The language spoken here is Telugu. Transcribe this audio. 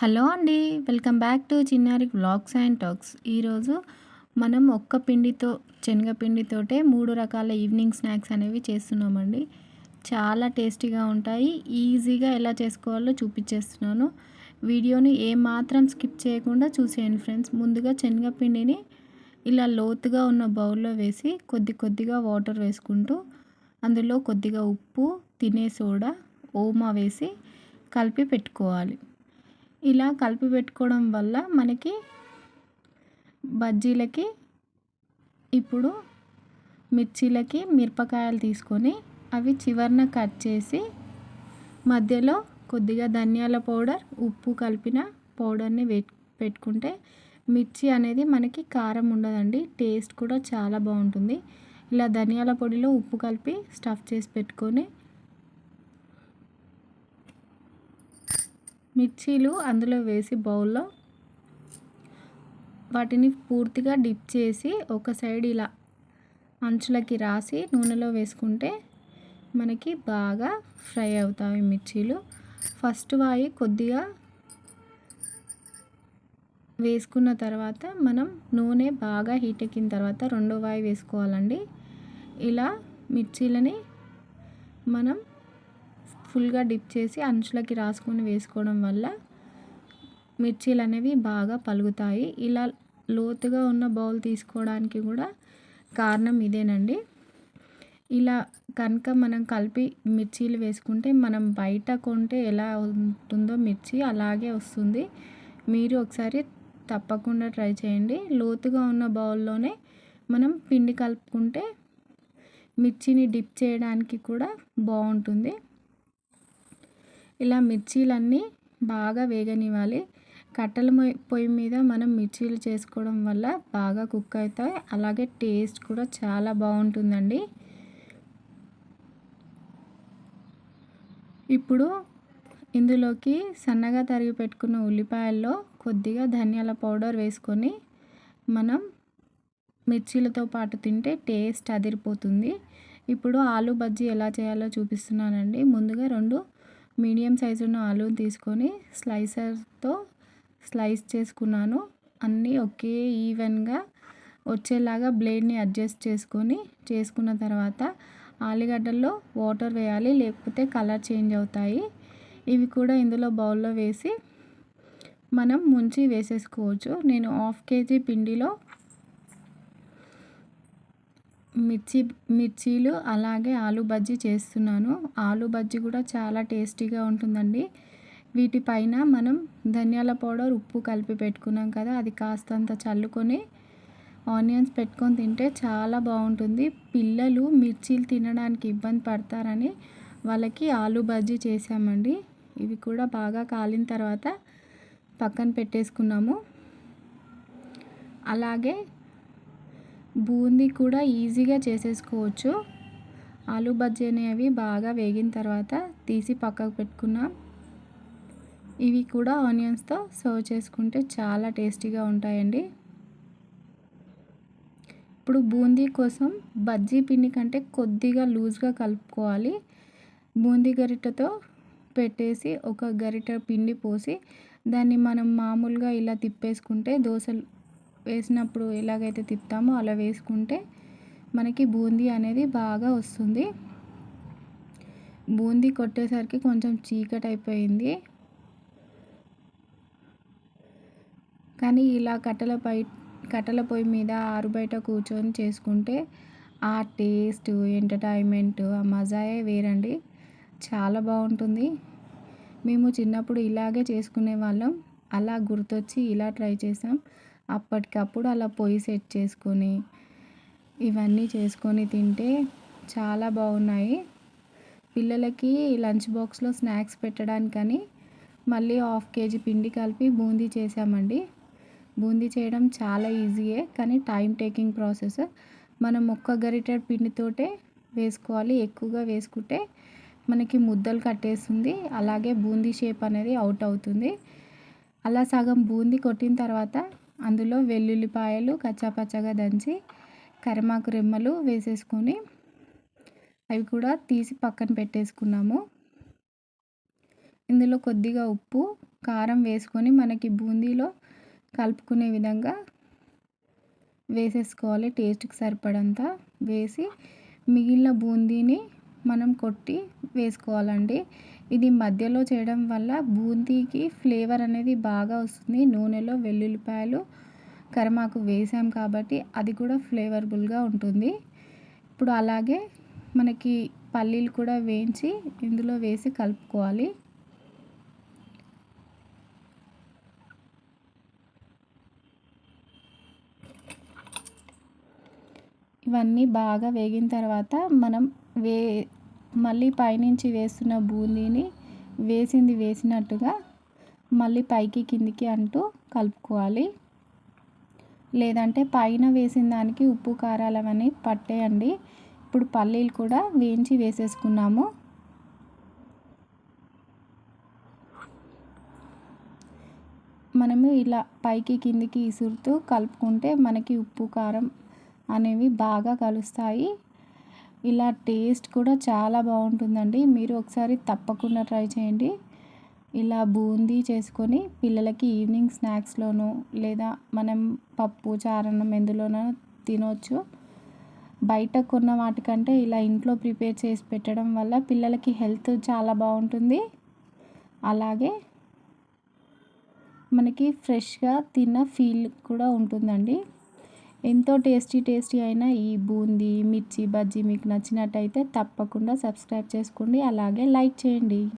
హలో అండి welcome back to Chinnari vlogs and talks. ఈరోజు మనం ఒక్క పిండితో శనగపిండితోటే మూడు రకాల ఈవినింగ్ స్నాక్స్ అనేవి చేస్తున్నామండి. చాలా టేస్టీగా ఉంటాయి. ఈజీగా ఎలా చేసుకోవాలో చూపించేస్తున్నాను వీడియోని ఏమాత్రం స్కిప్ చేయకుండా చూసేయండి ఫ్రెండ్స్. ముందుగా శనగపిండిని ఇలా లోతుగా ఉన్న బౌల్లో వేసి కొద్ది కొద్దిగా వాటర్ వేసుకుంటూ అందులో కొద్దిగా ఉప్పు తినే సోడా ఓమా వేసి కలిపి పెట్టుకోవాలి. ఇలా కలిపి పెట్టుకోవడం వల్ల మనకి బజ్జీలకి ఇప్పుడు మిర్చీలకి మిరపకాయలు తీసుకొని అవి చివరన కట్ చేసి మధ్యలో కొద్దిగా ధనియాల పౌడర్ ఉప్పు కలిపిన పౌడర్ని పెట్టుకుంటే మిర్చి అనేది మనకి కారం ఉండదండి టేస్ట్ కూడా చాలా బాగుంటుంది. ఇలా ధనియాల పొడిలో ఉప్పు కలిపి స్టఫ్ చేసి పెట్టుకొని మిర్చీలు అందులో వేసి బౌల్లో వాటిని పూర్తిగా డిప్ చేసి ఒక సైడ్ ఇలా అంచులకి రాసి నూనెలో వేసుకుంటే మనకి బాగా ఫ్రై అవుతాయి మిర్చీలు. ఫస్ట్ వాయి కొద్దిగా వేసుకున్న తర్వాత మనం నూనె బాగా హీట్ ఎక్కిన తర్వాత రెండో వాయి వేసుకోవాలండి. ఇలా మిర్చీలని మనం ఫుల్గా డిప్ చేసి అంచులకి రాసుకొని వేసుకోవడం వల్ల మిర్చీలు అనేవి బాగా పలుగుతాయి ఇలా లోతుగా ఉన్న బౌల్ తీసుకోవడానికి కూడా కారణం ఇదేనండి. ఇలా కనుక మనం కలిపి మిర్చీలు వేసుకుంటే మనం బయట కొంటే ఎలా ఉంటుందో మిర్చి అలాగే వస్తుంది. మీరు ఒకసారి తప్పకుండా ట్రై చేయండి. లోతుగా ఉన్న బౌల్లోనే మనం పిండి కలుపుకుంటే మిర్చిని డిప్ చేయడానికి కూడా బాగుంటుంది. ఇలా మిర్చీలన్నీ బాగా వేగనివ్వాలి. కట్టెల పొయ్యి మీద మనం మిర్చీలు చేసుకోవడం వల్ల బాగా కుక్ అవుతాయి. అలాగే టేస్ట్ కూడా చాలా బాగుంటుందండి. ఇప్పుడు ఇందులోకి సన్నగా తరిగి పెట్టుకున్న ఉల్లిపాయల్లో కొద్దిగా ధనియాల పౌడర్ వేసుకొని మనం మిర్చీలతో పాటు తింటే టేస్ట్ అదిరిపోతుంది. ఇప్పుడు ఆలు బజ్జీ ఎలా చేయాలో చూపిస్తున్నానండి. ముందుగా రెండు మీడియం సైజు ఉన్న ఆలూని తీసుకొని స్లైసర్తో స్లైస్ చేసుకున్నాను. అన్నీ ఒకే ఈవెన్గా వచ్చేలాగా బ్లేడ్ని అడ్జస్ట్ చేసుకొని చేసుకున్న తర్వాత ఆలుగడ్డల్లో వాటర్ వేయాలి లేకపోతే కలర్ చేంజ్ అవుతాయి. ఇవి కూడా ఇందులో బౌల్లో వేసి మనం ముంచి వేసేసుకోవచ్చు. నేను హాఫ్ కేజీ పిండిలో మిర్చి మిర్చీలు అలాగే ఆలు బజ్జీ చేస్తున్నాను. ఆలు బజ్జీ కూడా చాలా టేస్టీగా ఉంటుందండి. వీటిపైన మనం ధనియాల పౌడర్ ఉప్పు కలిపి పెట్టుకున్నాం కదా అది కాస్తంత చల్లుకొని ఆనియన్స్ పెట్టుకొని తింటే చాలా బాగుంటుంది. పిల్లలు మిర్చీలు తినడానికి ఇబ్బంది పడతారని వాళ్ళకి ఆలు బజ్జీ చేసామండి ఇవి కూడా బాగా కాలిన తర్వాత పక్కన పెట్టేసుకున్నాము. అలాగే బూందీ కూడా ఈజీగా చేసేసుకోవచ్చు. ఆలు బజ్జీ అనేవి బాగా వేగిన తర్వాత తీసి పక్కకు పెట్టుకున్నాం. ఇవి కూడా ఆనియన్స్తో సర్వ్ చేసుకుంటే చాలా టేస్టీగా ఉంటాయండి. ఇప్పుడు బూందీ కోసం బజ్జీ పిండి కంటే కొద్దిగా లూజ్గా కలుపుకోవాలి. బూందీ గరిటెతో పెట్టేసి ఒక గరిట పిండి పోసి దాన్ని మనం మామూలుగా ఇలా తిప్పేసుకుంటే దోశలు వేసినప్పుడు ఎలాగైతే తిప్పుతామో అలా వేసుకుంటే మనకి బూందీ అనేది బాగా వస్తుంది. బూందీ కొట్టేసరికి కొంచెం చీకటి అయిపోయింది. కానీ ఇలా కట్టెల పై కట్టెల పొయ్యి మీద ఆరు బయట కూర్చొని చేసుకుంటే ఆ టేస్ట్ ఎంటర్టైన్మెంట్ ఆ మజాయే వేరండి. చాలా బాగుంటుంది. మేము చిన్నప్పుడు ఇలాగే చేసుకునే వాళ్ళం. అలా గుర్తొచ్చి ఇలా ట్రై చేసాం అప్పటికప్పుడు అలా పొయ్యి సెట్ చేసుకొని ఇవన్నీ చేసుకొని తింటే చాలా బాగున్నాయి. పిల్లలకి లంచ్ బాక్స్లో స్నాక్స్ పెట్టడానికని మళ్ళీ హాఫ్ కేజీ పిండి కలిపి బూందీ చేసామండి బూందీ చేయడం చాలా ఈజీయే కానీ టైం టేకింగ్ ప్రాసెస్. మనం ఒక్క గరిటెడ్ పిండితోటే వేసుకోవాలి. ఎక్కువగా వేసుకుంటే మనకి ముద్దలు కట్టేస్తుంది. అలాగే బూందీ షేప్ అనేది అవుట్ అవుతుంది. అలా సగం బూందీ కొట్టిన తర్వాత అందులో వెల్లుల్లిపాయలు కచ్చాపచ్చగా దంచి కరిమాకు రెమ్మలు వేసేసుకొని అవి కూడా తీసి పక్కన పెట్టేసుకున్నాము. ఇందులో కొద్దిగా ఉప్పు కారం వేసుకొని మనకి బూందీలో కలుపుకునే విధంగా వేసేసుకోవాలి. టేస్ట్కి సరిపడంత వేసి మిగిలిన బూందీని మనం కొట్టి వేసుకోవాలండి. ఇది మధ్యలో చేయడం వల్ల బూందీకి ఫ్లేవర్ అనేది బాగా వస్తుంది. నూనెలో వెల్లుల్లిపాయలు కరిమాకు వేసాం కాబట్టి అది కూడా ఫ్లేవర్బుల్గా ఉంటుంది. ఇప్పుడు అలాగే మనకి పల్లీలు కూడా వేయించి ఇందులో వేసి కలుపుకోవాలి. ఇవన్నీ బాగా వేగిన తర్వాత మనం వే మళ్ళీ పైనుంచి వేస్తున్న బూందీని వేసింది వేసినట్టుగా మళ్ళీ పైకి కిందికి అంటూ కలుపుకోవాలి. లేదంటే పైన వేసిన దానికి ఉప్పు కారాలు అవన్నీ పట్టేయండి. ఇప్పుడు పల్లీలు కూడా వేయించి వేసేసుకున్నాము. మనము ఇలా పైకి కిందికి ఇసురుతూ కలుపుకుంటే మనకి ఉప్పు కారం అనేవి బాగా కలుస్తాయి. ఇలా టేస్ట్ కూడా చాలా బాగుంటుందండి. మీరు ఒకసారి తప్పకుండా ట్రై చేయండి. ఇలా బూందీ చేసుకొని పిల్లలకి ఈవినింగ్ స్నాక్స్లోనూ లేదా మనం పప్పు చారన్నం ఎందులోనో తినవచ్చు బయట కొన్న వాటికంటే ఇలా ఇంట్లో ప్రిపేర్ చేసి పెట్టడం వల్ల పిల్లలకి హెల్త్ చాలా బాగుంటుంది. అలాగే మనకి ఫ్రెష్గా తిన్న ఫీల్ కూడా ఉంటుందండి. ఎంతో టేస్టీ టేస్టీ అయిన ఈ బూందీ మిర్చి బజ్జీ మీకు నచ్చినట్టయితే తప్పకుండా సబ్స్క్రైబ్ చేసుకోండి. అలాగే లైక్ చేయండి.